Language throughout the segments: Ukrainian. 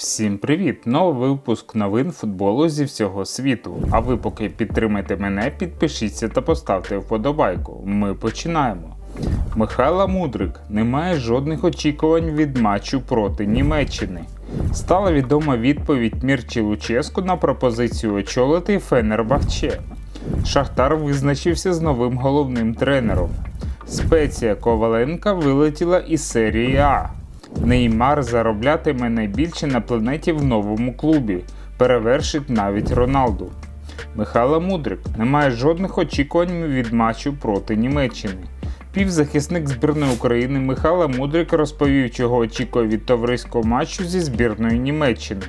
Всім привіт! Новий випуск новин футболу зі всього світу. А ви поки підтримайте мене, підпишіться та поставте вподобайку. Ми починаємо. Михайло Мудрик не має жодних очікувань від матчу проти Німеччини. Стала відома відповідь Мірчі Луческу на пропозицію очолити Фенербахче. Шахтар визначився з новим головним тренером. Спеція Коваленка вилетіла із серії А. Неймар зароблятиме найбільше на планеті в новому клубі, перевершить навіть Роналду. Михайло Мудрик не має жодних очікувань від матчу проти Німеччини. Півзахисник збірної України Михайло Мудрик розповів, чого очікує від товариського матчу зі збірною Німеччини.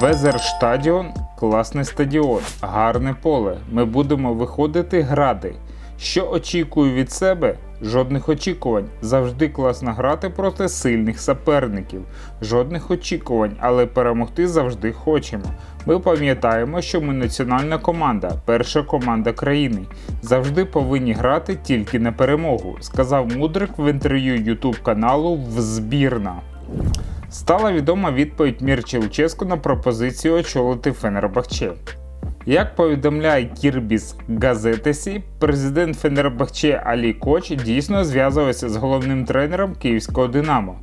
Везерштадіон класний стадіон, гарне поле. Ми будемо виходити грати. Що очікую від себе? Жодних очікувань. Завжди класно грати проти сильних суперників. Жодних очікувань, але перемогти завжди хочемо. Ми пам'ятаємо, що ми національна команда, перша команда країни. Завжди повинні грати тільки на перемогу, сказав Мудрик в інтерв'ю YouTube каналу в збірна. Стала відома відповідь Луческу на пропозицію очолити Фенербахче. Як повідомляє Кірбіс Газетесі, президент Фенербахче Алі Коч дійсно зв'язувався з головним тренером київського Динамо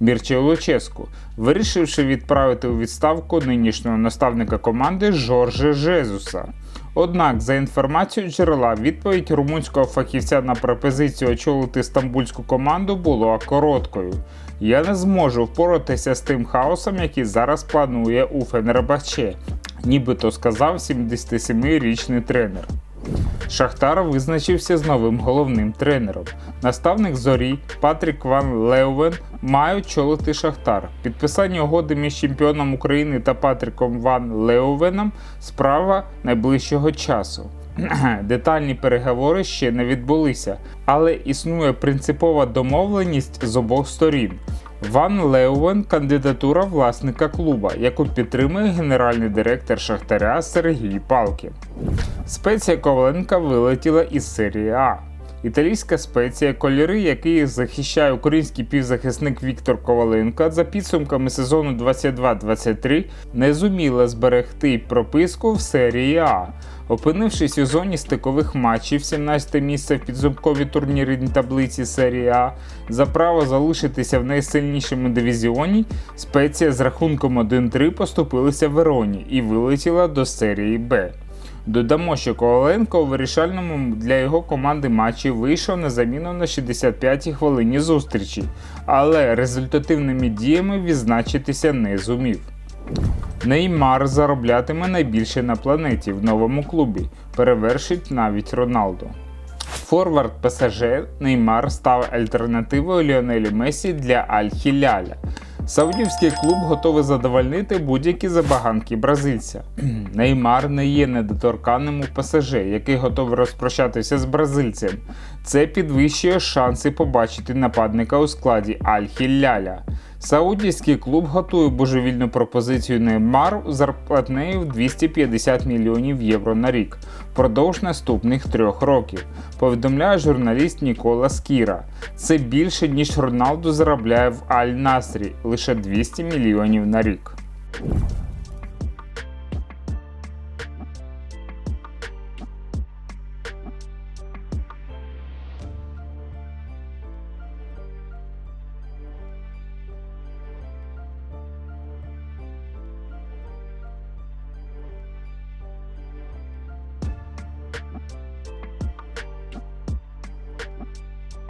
Мірче Луческу, вирішивши відправити у відставку нинішнього наставника команди Жорже Жезуса. Однак, за інформацією джерела, відповідь румунського фахівця на пропозицію очолити стамбульську команду була короткою. Я не зможу впоратися з тим хаосом, який зараз планує у Фенербахче, нібито сказав 77-річний тренер. Шахтар визначився з новим головним тренером. Наставник зорі Патрік Ван Леувен має очолити Шахтар. Підписання угоди між чемпіоном України та Патріком Ван Леувеном справа найближчого часу. Детальні переговори ще не відбулися, але існує принципова домовленість з обох сторін. Ван Леувен кандидатура власника клуба, яку підтримує генеральний директор Шахтаря Сергій Палкін. Спеція Коваленка вилетіла із серії А. Італійська спеція, кольори, які захищає український півзахисник Віктор Коваленко, за підсумками сезону 22-23 не зуміла зберегти прописку в серії А. Опинившись у зоні стикових матчів 17 місце в підсумковій турнірній таблиці серії А, за право залишитися в найсильнішому дивізіоні, спеція з рахунком 1-3 поступилися Вероні і вилетіла до серії Б. Додамо, що Коваленко у вирішальному для його команди матчі вийшов на заміну на 65-й хвилині зустрічі, але результативними діями відзначитися не зумів. Неймар зароблятиме найбільше на планеті в новому клубі, перевершить навіть Роналду. Форвард ПСЖ Неймар став альтернативою Ліонелі Месі для Аль-Хіляля. Саудівський клуб готовий задовольнити будь-які забаганки бразильця. Неймар не є недоторканним у ПСЖ, який готовий розпрощатися з бразильцем. Це підвищує шанси побачити нападника у складі Аль-Хілляля. Саудівський клуб готує божевільну пропозицію Неймар зарплатнею в 250 мільйонів євро на рік впродовж наступних трьох років. Повідомляє журналіст Нікола Скіра. Це більше ніж Роналду заробляє в Аль-Насрі лише 200 мільйонів на рік.